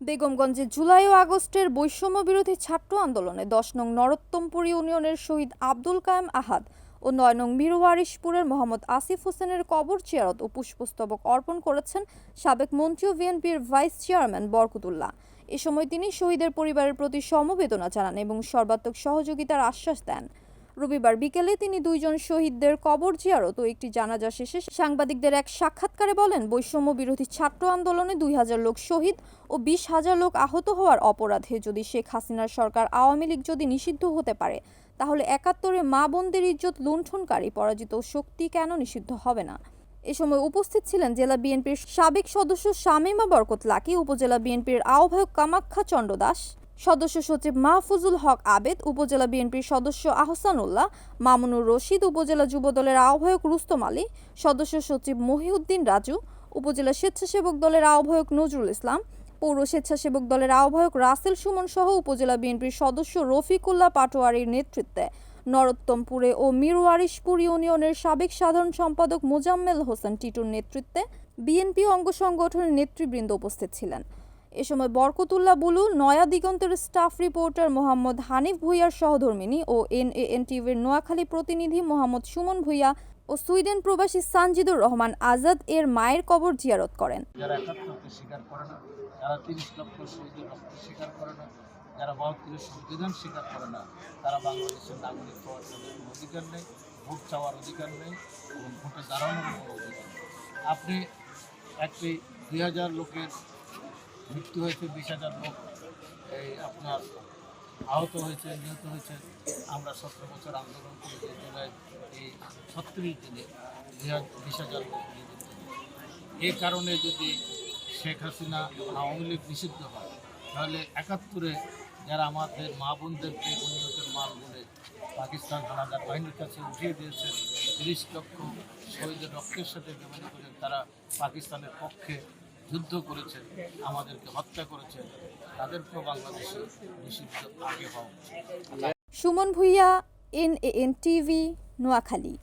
বেগমগঞ্জে জুলাই ও আগস্টের বৈষম্য বিরোধী ছাত্র আন্দোলনে দশ নং নরোত্তমপুর ইউনিয়নের শহীদ আব্দুল কায়েম আহাদ ও নয় নং মিরওয়ারিশপুরের মোহাম্মদ আসিফ হোসেনের কবর চেয়ারত ও পুষ্পস্তবক অর্পণ করেছেন সাবেক মন্ত্রী ও বিএনপির ভাইস চেয়ারম্যান বরকতুল্লাহ। এ সময় তিনি শহীদের পরিবারের প্রতি সমবেদনা জানান এবং সর্বাত্মক সহযোগিতার আশ্বাস দেন। রবিবার বিকেলে তিনি দুইজন শহীদদের কবর জিয়ারত ও একটি জানাজা শেষে সাংবাদিকদের এক সাক্ষাৎকারে বলেন, বৈষম্য বিরোধী ছাত্র আন্দোলনে দুই হাজার লোক শহীদ ও বিশ হাজার লোক আহত হওয়ার অপরাধে যদি শেখ হাসিনার সরকার আওয়ামী লীগ যদি নিষিদ্ধ হতে পারে, তাহলে একাত্তরে মা বোনদের ইজ্জত লুণ্ঠনকারী পরাজিত শক্তি কেন নিষিদ্ধ হবে না? এ সময় উপস্থিত ছিলেন জেলা বিএনপির সাবেক সদস্য শামীমা বরকত লাকি, উপজেলা বিএনপির আহ্বায়ক কামাখ্যা চন্দ্র দাস সদস্য সচিব মাহফুজুল হক আবেদ, উপজেলা বিএনপির সদস্য আহসানুল্লাহ, মামুনুর রশিদ, উপজেলা যুবদলের আহ্বায়ক রুস্তম আলী, সদস্য সচিব মহিউদ্দিন রাজু, উপজেলা স্বেচ্ছাসেবক দলের আহ্বায়ক নজরুল ইসলাম, পৌর স্বেচ্ছাসেবক দলের আহ্বায়ক রাসেল সুমন সহ উপজেলা বিএনপির সদস্য রফিকুল্লাহ পাটোয়ারির নেতৃত্বে নরোত্তমপুরে ও মিরওয়ারিশপুর ইউনিয়নের সাবেক সাধারণ সম্পাদক মোজাম্মেল হোসেন টিটুর নেতৃত্বে বিএনপি অঙ্গ সংগঠনের নেতৃবৃন্দ উপস্থিত ছিলেন। এ সময় বরকতুল্লাহ বুলু, নয়া দিগন্তের স্টাফ রিপোর্টার মোহাম্মদ হানিফ ভুইয়ার সহধর্মিনী ও এনএএন টিভির নোয়াখালী প্রতিনিধি মোহাম্মদ সুমন ভুইয়া ও সুইডেন প্রবাসী সানজিদুর রহমান আজাদ এর মায়ের কবর জিয়ারত করেন। যারা বাহাত্তরের সংবিধান স্বীকার করে না, তারা বাংলাদেশের নাগরিক হওয়ার তাদের অধিকার নেই, ভোট চাওয়ার অধিকার নেই এবং ভোটে দাঁড়ানোর অধিকার নেই। আপনি একটি দুই হাজার লোকের মৃত্যু হয়েছে বিশ হাজার লোক এই আপনার আহত হয়েছে, নিহত হয়েছে আমরা সতেরো বছর আন্দোলন করে যে জুলাই এই ছত্রিশ দিনে বিশ হাজার লোক। এই কারণে যদি শেখ হাসিনা আওয়ামী লীগ নিষিদ্ধ হয়, তাহলে একাত্তরে যারা আমাদের মা বোনদেরকে উন্নতের মাল বলে পাকিস্তান হানাদার বাহিনীর কাছে উঠিয়ে দিয়েছেন তিরিশ লক্ষ শহীদের রক্তের সাথে বেমানি করে তারা পাকিস্তানের পক্ষে যুদ্ধ করেছে আমাদেরকে হত্যা করেছে তাদেরকেও বাংলাদেশে নিষিদ্ধ আগে হওয়া Sumon Bhuiyan N N TV, Noakhali.